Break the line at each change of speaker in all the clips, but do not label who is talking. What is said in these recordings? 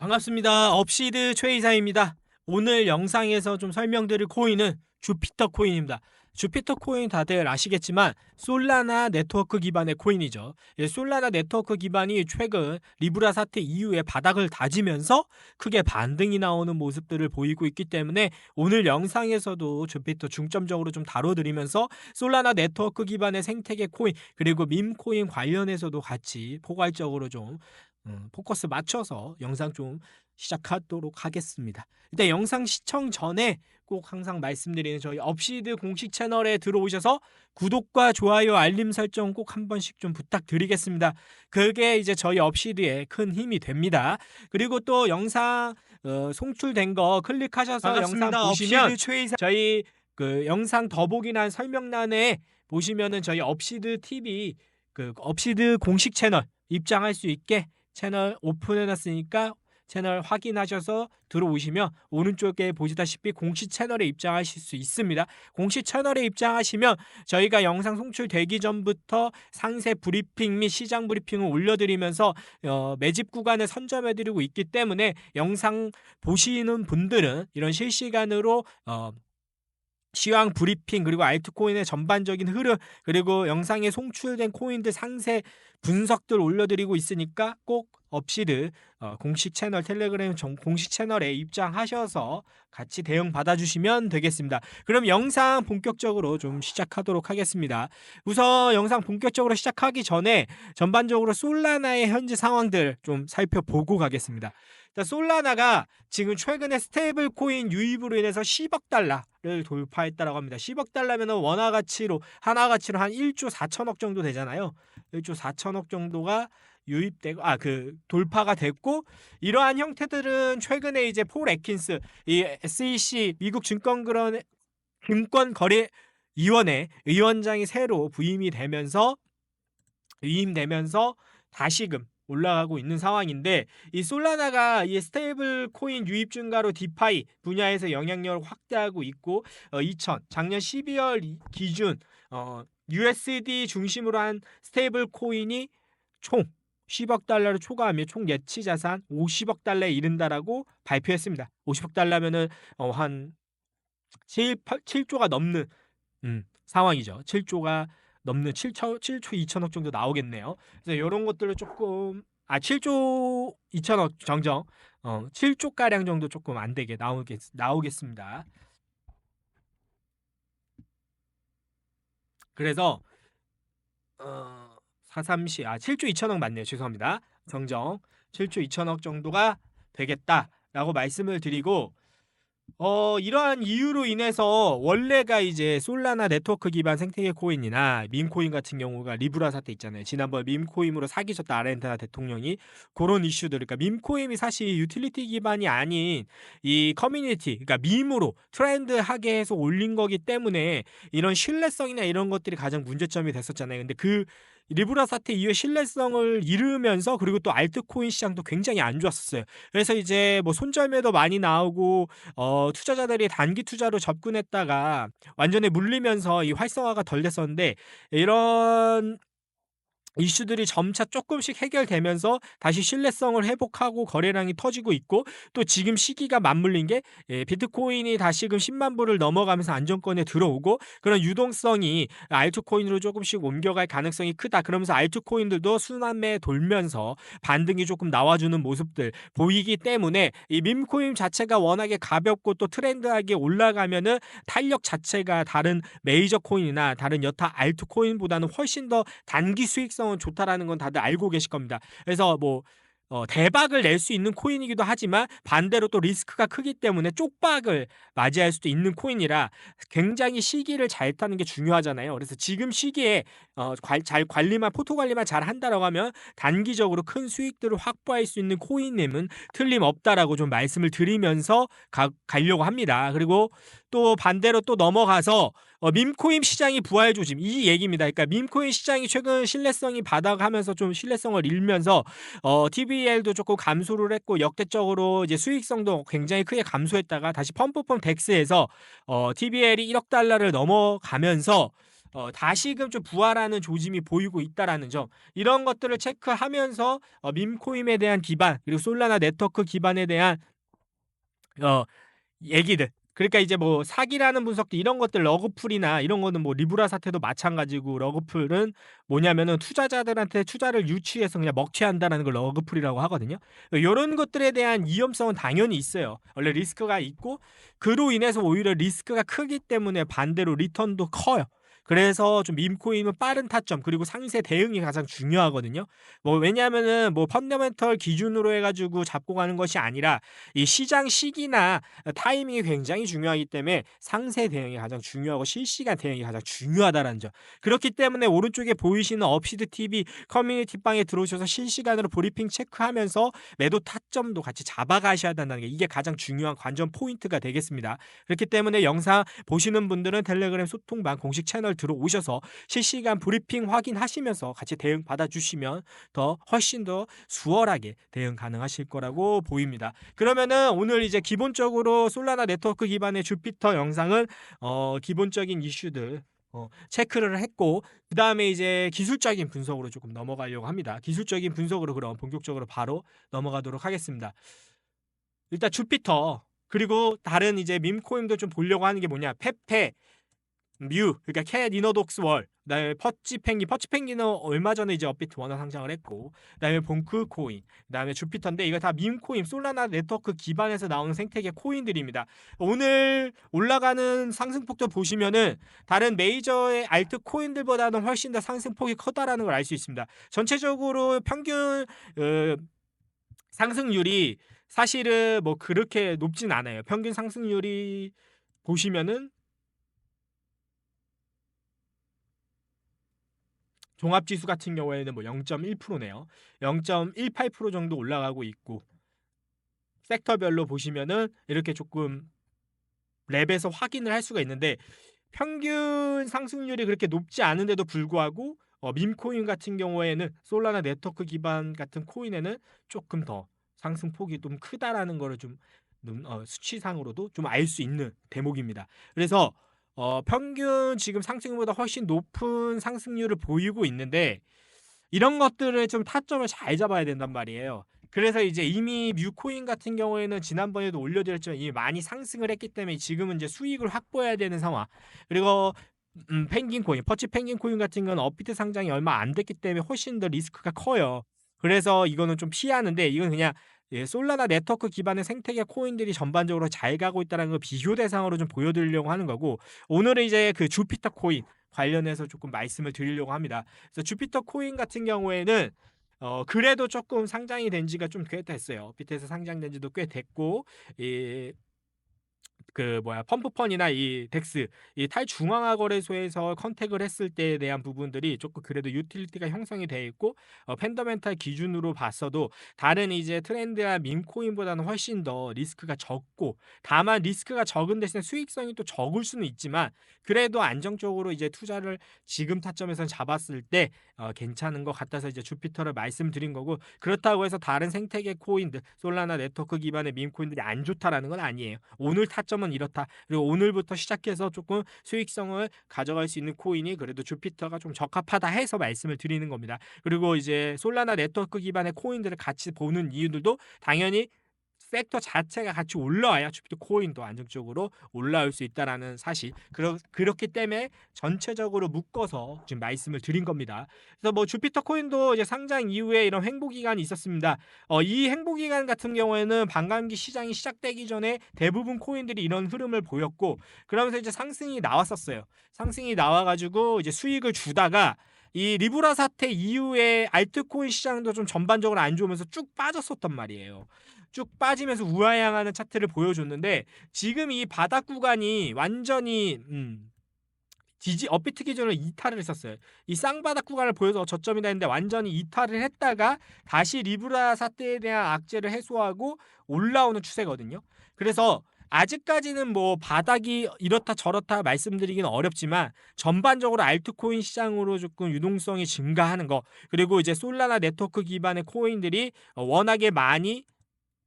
반갑습니다. 업시드 최이사입니다. 오늘 영상에서 좀 설명드릴 코인은 주피터 코인입니다. 주피터 코인 다들 아시겠지만 솔라나 네트워크 기반의 코인이죠. 예, 솔라나 네트워크 기반이 최근 리브라 사태 이후에 바닥을 다지면서 크게 반등이 나오는 모습들을 보이고 있기 때문에 오늘 영상에서도 주피터 중점적으로 좀 다뤄드리면서 솔라나 네트워크 기반의 생태계 코인 그리고 밈 코인 관련해서도 같이 포괄적으로 좀 음, 포커스 맞춰서 영상 좀 시작하도록 하겠습니다. 일단 영상 시청 전에 꼭 항상 말씀드리는 저희 업시드 공식 채널에 들어오셔서 구독과 좋아요, 알림 설정 꼭 한 번씩 좀 부탁드리겠습니다. 그게 이제 저희 업시드에 큰 힘이 됩니다. 그리고 또 영상 어, 송출된 거 클릭하셔서 영상 보시면
최이사
저희 그 영상 더보기란 설명란에 보시면은 저희 업시드 TV 그 업시드 공식 채널 입장할 수 있게 채널 오픈해놨으니까 채널 확인하셔서 들어오시면 오른쪽에 보시다시피 공식 채널에 입장하실 수 있습니다. 공식 채널에 입장하시면 저희가 영상 송출되기 전부터 상세 브리핑 및 시장 브리핑을 올려드리면서 어, 매집 구간을 선점해드리고 있기 때문에 영상 보시는 분들은 이런 실시간으로 어, 시황 브리핑 그리고 알트코인의 전반적인 흐름 그리고 영상에 송출된 코인들 상세 분석들 올려드리고 있으니까 꼭 업시드 어, 공식 채널 텔레그램 정, 공식 채널에 입장하셔서 같이 대응 받아주시면 되겠습니다. 그럼 영상 본격적으로 좀 시작하도록 하겠습니다. 우선 영상 본격적으로 시작하기 전에 전반적으로 솔라나의 현재 상황들 좀 살펴보고 가겠습니다. 자, 솔라나가 지금 최근에 스테이블 코인 유입으로 인해서 10억 달러를 돌파했다라고 합니다. 10억 달러면 원화 가치로 하나 가치로 한 1조 4천억 정도 되잖아요. 1조 4천억 정도가 유입되고 아 그 돌파가 됐고 이러한 형태들은 최근에 이제 폴 애킨스 이 SEC 미국 증권거래 증권 거래 위원회 위원장이 새로 부임이 되면서 위임되면서 다시금 올라가고 있는 상황인데 이 솔라나가 이 스테이블 코인 유입 증가로 디파이 분야에서 영향력을 확대하고 있고 어, 2000 작년 12월 이- 기준 어, USD 중심으로 한 스테이블 코인이 총 10억 달러를 초과하며 총 예치 자산 50억 달러에 이른다라고 발표했습니다. 50억 달러면은 어, 한 7, 8, 7조가 넘는 음, 상황이죠. 7조가 넘는 7초 7초 2천억 정도 나오겠네요. 그래서 이런 것들을 조금 아 7조 2천억 정정 어 7조 가량 정도 조금 안 되게 나오겠 나오겠습니다. 그래서 어 430, 아 7조 2천억 맞네요. 죄송합니다. 정정 7조 2천억 정도가 되겠다라고 말씀을 드리고 어 이러한 이유로 인해서 원래가 이제 솔라나 네트워크 기반 생태계 코인이나 밈코인 같은 경우가 리브라 사태 있잖아요. 지난번 밈코인으로 사기쳤다 아르헨티나 대통령이 그런 이슈들 그러니까 밈코인이 사실 유틸리티 기반이 아닌 이 커뮤니티 그러니까 밈으로 트렌드하게 해서 올린 거기 때문에 이런 신뢰성이나 이런 것들이 가장 문제점이 됐었잖아요. 근데 그 리브라 사태 이후에 신뢰성을 잃으면서 그리고 또 알트코인 시장도 굉장히 안 좋았었어요. 그래서 이제 뭐 손절매도 많이 나오고 어 투자자들이 단기 투자로 접근했다가 완전히 물리면서 이 활성화가 덜 됐었는데 이런 이슈들이 점차 조금씩 해결되면서 다시 신뢰성을 회복하고 거래량이 터지고 있고 또 지금 시기가 맞물린 게 예, 비트코인이 다시금 10만 불을 넘어가면서 안정권에 들어오고 그런 유동성이 알트코인으로 조금씩 옮겨갈 가능성이 크다. 그러면서 알트코인들도 순환매에 돌면서 반등이 조금 나와주는 모습들 보이기 때문에 이 밈코인 자체가 워낙에 가볍고 또 트렌드하게 올라가면은 탄력 자체가 다른 메이저 코인이나 다른 여타 알트코인보다는 훨씬 더 단기 수익성 은 좋다라는 건 다들 알고 계실 겁니다. 그래서 뭐 어, 대박을 낼 수 있는 코인이기도 하지만 반대로 또 리스크가 크기 때문에 쪽박을 맞이할 수도 있는 코인이라 굉장히 시기를 잘 타는 게 중요하잖아요. 그래서 지금 시기에 어, 관- 잘 관리만 포토 관리만 잘 한다라고 하면 단기적으로 큰 수익들을 확보할 수 있는 코인임은 틀림없다라고 좀 말씀을 드리면서 가, 가려고 합니다. 그리고 또 반대로 또 넘어가서 어, 밈코인 시장이 부활 조짐 이 얘기입니다. 그러니까 밈코인 시장이 최근 신뢰성이 바닥하면서 좀 신뢰성을 잃면서 어, TVL도 조금 감소를 했고 역대적으로 이제 수익성도 굉장히 크게 감소했다가 다시 펌프펌 덱스에서 어, TVL이 1억 달러를 넘어가면서 어, 다시금 좀 부활하는 조짐이 보이고 있다라는 점 이런 것들을 체크하면서 어, 밈코인에 대한 기반 그리고 솔라나 네트워크 기반에 대한 어, 얘기들 그러니까 이제 뭐 사기라는 분석도 이런 것들 러그풀이나 이런 거는 뭐 리브라 사태도 마찬가지고 러그풀은 뭐냐면은 투자자들한테 투자를 유치해서 그냥 먹튀한다라는 걸 러그풀이라고 하거든요. 요런 것들에 대한 위험성은 당연히 있어요. 원래 리스크가 있고 그로 인해서 오히려 리스크가 크기 때문에 반대로 리턴도 커요. 그래서 좀 밈코인은 빠른 타점 그리고 상세 대응이 가장 중요하거든요. 뭐 왜냐하면은 뭐 펀더멘털 기준으로 해가지고 잡고 가는 것이 아니라 이 시장 시기나 타이밍이 굉장히 중요하기 때문에 상세 대응이 가장 중요하고 실시간 대응이 가장 중요하다는 점. 그렇기 때문에 오른쪽에 보이시는 업시드 TV 커뮤니티 방에 들어오셔서 실시간으로 브리핑 체크하면서 매도 타점도 같이 잡아가셔야 된다는 게 이게 가장 중요한 관전 포인트가 되겠습니다. 그렇기 때문에 영상 보시는 분들은 텔레그램 소통방 공식 채널 들어오셔서 실시간 브리핑 확인하시면서 같이 대응 받아주시면 더 훨씬 더 수월하게 대응 가능하실 거라고 보입니다. 그러면은 오늘 이제 기본적으로 솔라나 네트워크 기반의 주피터 영상은 어 기본적인 이슈들 어, 체크를 했고 그 다음에 이제 기술적인 분석으로 조금 넘어가려고 합니다. 기술적인 분석으로 그럼 본격적으로 바로 넘어가도록 하겠습니다. 일단 주피터 그리고 다른 이제 밈코인도 좀 보려고 하는 게 뭐냐 페페 뮤 그러니까 캣 이너독스 월. 그다음에 퍼치 펭귄 퍼치 펭귄은 얼마 전에 이제 업비트 원화 상장을 했고 그다음에 봉크 코인 그다음에 주피터인데 이거 다 밈코인 솔라나 네트워크 기반에서 나오는 생태계 코인들입니다. 오늘 올라가는 상승폭도 보시면은 다른 메이저의 알트 코인들보다는 훨씬 더 상승폭이 커다라는 걸 알 수 있습니다. 전체적으로 평균 어, 상승률이 사실은 뭐 그렇게 높진 않아요. 평균 상승률이 보시면은 종합지수 같은 경우에는 뭐 0.1%네요. 0.18% 정도 올라가고 있고 섹터별로 보시면은 이렇게 조금 랩에서 확인을 할 수가 있는데 평균 상승률이 그렇게 높지 않은데도 불구하고 어, 밈코인 같은 경우에는 솔라나 네트워크 기반 같은 코인에는 조금 더 상승폭이 좀 크다라는 거를 좀 어, 수치상으로도 좀 알 수 있는 대목입니다. 그래서 어, 평균 지금 상승률보다 훨씬 높은 상승률을 보이고 있는데 이런 것들을 좀 타점을 잘 잡아야 된단 말이에요. 그래서 이제 이미 뮤코인 같은 경우에는 지난번에도 올려드렸지만 이미 많이 상승을 했기 때문에 지금은 이제 수익을 확보해야 되는 상황. 그리고 음, 펭귄 코인, 퍼치 펭귄 코인 같은 경우는 업비트 상장이 얼마 안 됐기 때문에 훨씬 더 리스크가 커요. 그래서 이거는 좀 피하는데 이건 그냥 예, 솔라나 네트워크 기반의 생태계 코인들이 전반적으로 잘 가고 있다는 걸 비교 대상으로 좀 보여드리려고 하는 거고 오늘은 이제 그 주피터 코인 관련해서 조금 말씀을 드리려고 합니다. 그래서 주피터 코인 같은 경우에는 어 그래도 조금 상장이 된 지가 좀 꽤 됐어요. 비트에서 상장된 지도 꽤 됐고 이 그 뭐야 펌프펀이나 이 덱스 이 탈중앙화 거래소에서 컨택을 했을 때에 대한 부분들이 조금 그래도 유틸리티가 형성이 돼 있고 어, 팬더멘탈 기준으로 봤어도 다른 이제 트렌드와 밈코인보다는 훨씬 더 리스크가 적고 다만 리스크가 적은 대신에 수익성이 또 적을 수는 있지만 그래도 안정적으로 이제 투자를 지금 타점에서 잡았을 때 어, 괜찮은 것 같아서 이제 주피터를 말씀드린 거고 그렇다고 해서 다른 생태계 코인들 솔라나 네트워크 기반의 밈코인들이 안 좋다라는 건 아니에요. 오늘 타점 은 이렇다. 그리고 오늘부터 시작해서 조금 수익성을 가져갈 수 있는 코인이 그래도 주피터가 좀 적합하다 해서 말씀을 드리는 겁니다. 그리고 이제 솔라나 네트워크 기반의 코인들을 같이 보는 이유들도 당연히 섹터 자체가 같이 올라와야 주피터 코인도 안정적으로 올라올 수 있다라는 사실. 그러, 그렇기 때문에 전체적으로 묶어서 지금 말씀을 드린 겁니다. 그래서 뭐 주피터 코인도 이제 상장 이후에 이런 횡보 기간이 있었습니다. 어, 이 횡보 기간 같은 경우에는 반감기 시장이 시작되기 전에 대부분 코인들이 이런 흐름을 보였고 그러면서 이제 상승이 나왔었어요. 상승이 나와가지고 이제 수익을 주다가 이 리브라 사태 이후에 알트코인 시장도 좀 전반적으로 안 좋으면서 쭉 빠졌었단 말이에요. 쭉 빠지면서 우하향하는 차트를 보여줬는데 지금 이 바닥 구간이 완전히 음, 지지 업비트 기준으로 이탈을 했었어요. 이 쌍바닥 구간을 보여서 저점이다 했는데 완전히 이탈을 했다가 다시 리브라 사태에 대한 악재를 해소하고 올라오는 추세거든요. 그래서 아직까지는 뭐 바닥이 이렇다 저렇다 말씀드리기는 어렵지만 전반적으로 알트코인 시장으로 조금 유동성이 증가하는 거 그리고 이제 솔라나 네트워크 기반의 코인들이 워낙에 많이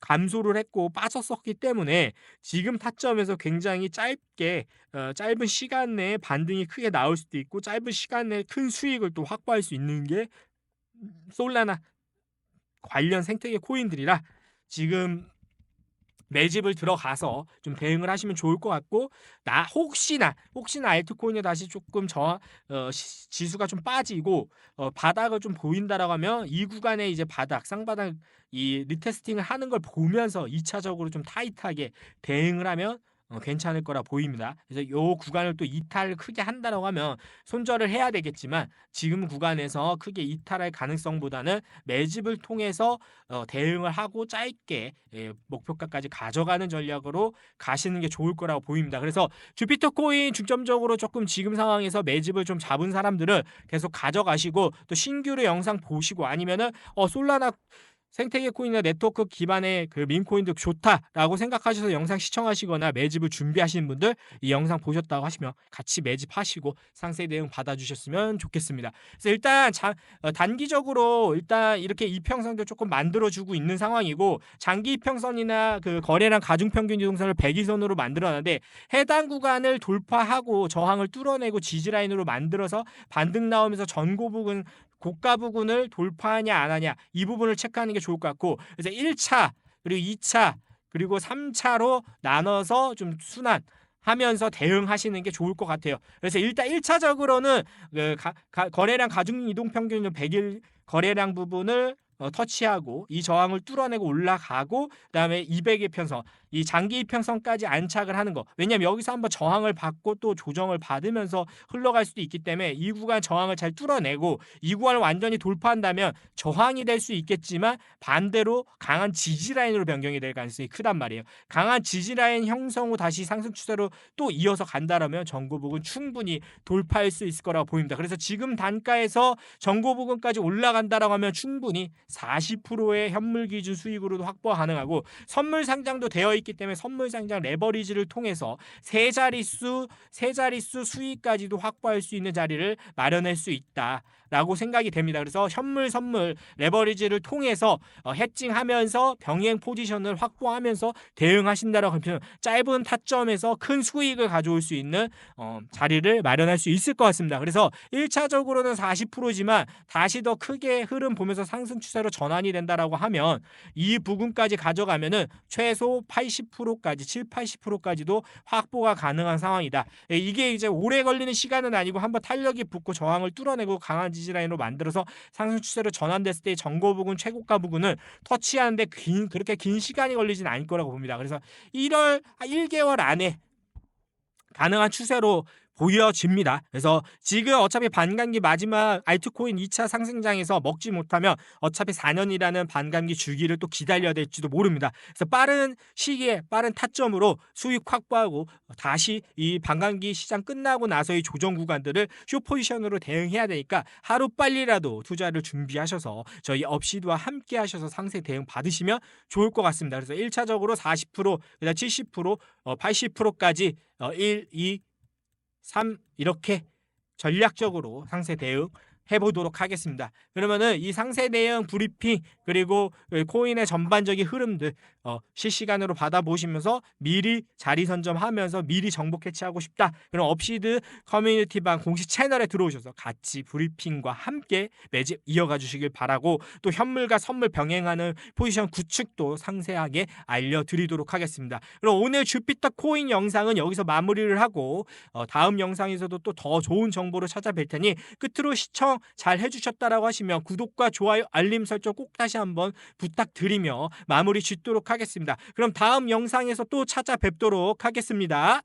감소를 했고 빠졌었기 때문에 지금 타점에서 굉장히 짧게 어, 짧은 시간 내에 반등이 크게 나올 수도 있고 짧은 시간 내에 큰 수익을 또 확보할 수 있는 게 음, 솔라나 관련 생태계 코인들이라 지금 매집을 들어가서 좀 대응을 하시면 좋을 것 같고 나 혹시나 혹시나 알트코인이 다시 조금 저 어, 시- 지수가 좀 빠지고 어, 바닥을 좀 보인다라고 하면 이 구간에 이제 바닥 쌍바닥 이 리테스팅을 하는 걸 보면서 2차적으로 좀 타이트하게 대응을 하면 어, 괜찮을 거라 보입니다. 그래서 요 구간을 또 이탈을 크게 한다라고 하면 손절을 해야 되겠지만 지금 구간에서 크게 이탈할 가능성보다는 매집을 통해서 어, 대응을 하고 짧게 예, 목표가까지 가져가는 전략으로 가시는 게 좋을 거라고 보입니다. 그래서 주피터 코인 중점적으로 조금 지금 상황에서 매집을 좀 잡은 사람들은 계속 가져가시고 또 신규로 영상 보시고 아니면은 어 솔라나 생태계 코인이나 네트워크 기반의 그 밈코인도 좋다라고 생각하셔서 영상 시청하시거나 매집을 준비하시는 분들 이 영상 보셨다고 하시면 같이 매집하시고 상세 대응 받아주셨으면 좋겠습니다. 그래서 일단 자, 어, 단기적으로 일단 이렇게 이평선도 조금 만들어주고 있는 상황이고 장기 이평선이나 그 거래량 가중평균 이동선을 100일선으로 만들어놨는데 해당 구간을 돌파하고 저항을 뚫어내고 지지라인으로 만들어서 반등 나오면서 전고 부근 고가 부근을 돌파하냐 안 하냐 이 부분을 체크하는 게 좋을 것 같고 그래서 1차 그리고 2차 그리고 3차로 나눠서 좀 순환 하면서 대응하시는 게 좋을 것 같아요. 그래서 일단 1차적으로는 그 가, 가, 거래량 가중 이동 평균 100일 거래량 부분을 어, 터치하고 이 저항을 뚫어내고 올라가고 그다음에 200의 편선 이 장기 이평선까지 안착을 하는 거. 왜냐면 여기서 한번 저항을 받고 또 조정을 받으면서 흘러갈 수도 있기 때문에 이 구간 저항을 잘 뚫어내고 이 구간을 완전히 돌파한다면 저항이 될 수 있겠지만 반대로 강한 지지 라인으로 변경이 될 가능성이 크단 말이에요. 강한 지지 라인 형성 후 다시 상승 추세로 또 이어서 간다라면 전고북은 충분히 돌파할 수 있을 거라고 보입니다. 그래서 지금 단가에서 전고 부근까지 올라간다라고 하면 충분히 40%의 현물 기준 수익으로도 확보 가능하고 선물 상장도 되어 있기 때문에 선물 상장 레버리지를 통해서 세 자릿수 세 자릿수 수익까지도 확보할 수 있는 자리를 마련할 수 있다. 라고 생각이 됩니다. 그래서 현물 선물 레버리지를 통해서 어, 해칭하면서 병행 포지션을 확보하면서 대응하신다라고 하면 짧은 타점에서 큰 수익을 가져올 수 있는 어, 자리를 마련할 수 있을 것 같습니다. 그래서 1차적으로는 40%지만 다시 더 크게 흐름 보면서 상승 추세로 전환이 된다라고 하면 이 부분까지 가져가면은 최소 80%까지 7, 80%까지도 확보가 가능한 상황이다. 예, 이게 이제 오래 걸리는 시간은 아니고 한번 탄력이 붙고 저항을 뚫어내고 강한 지지 라인으로 만들어서 상승 추세로 전환됐을 때 전고 부근 최고가 부근을 터치하는데 긴 그렇게 긴 시간이 걸리진 않을 거라고 봅니다. 그래서 1월 1개월 안에 가능한 추세로 보여집니다. 그래서 지금 어차피 반감기 마지막 알트코인 2차 상승장에서 먹지 못하면 어차피 4년이라는 반감기 주기를 또 기다려야 될지도 모릅니다. 그래서 빠른 시기에 빠른 타점으로 수익 확보하고 다시 이 반감기 시장 끝나고 나서의 조정 구간들을 쇼포지션으로 대응해야 되니까 하루 빨리라도 투자를 준비하셔서 저희 업시드와 함께 하셔서 상세 대응 받으시면 좋을 것 같습니다. 그래서 1차적으로 40%, 그다음 70%, 어, 80%까지 어, 1, 2, 3 이렇게 전략적으로 상세 대응 해보도록 하겠습니다. 그러면은 이 상세 대응 브리핑 그리고 그 코인의 전반적인 흐름들 어, 실시간으로 받아보시면서 미리 자리 선점하면서 미리 정보 캐치하고 싶다. 그럼 업시드 커뮤니티방 공식 채널에 들어오셔서 같이 브리핑과 함께 매집 이어가 주시길 바라고 또 현물과 선물 병행하는 포지션 구축도 상세하게 알려드리도록 하겠습니다. 그럼 오늘 주피터 코인 영상은 여기서 마무리를 하고 어, 다음 영상에서도 또 더 좋은 정보를 찾아뵐 테니 끝으로 시청 잘 해주셨다라고 하시면 구독과 좋아요 알림 설정 꼭 다시 한번 부탁드리며 마무리 짓도록 하겠습니다. 그럼 다음 영상에서 또 찾아뵙도록 하겠습니다.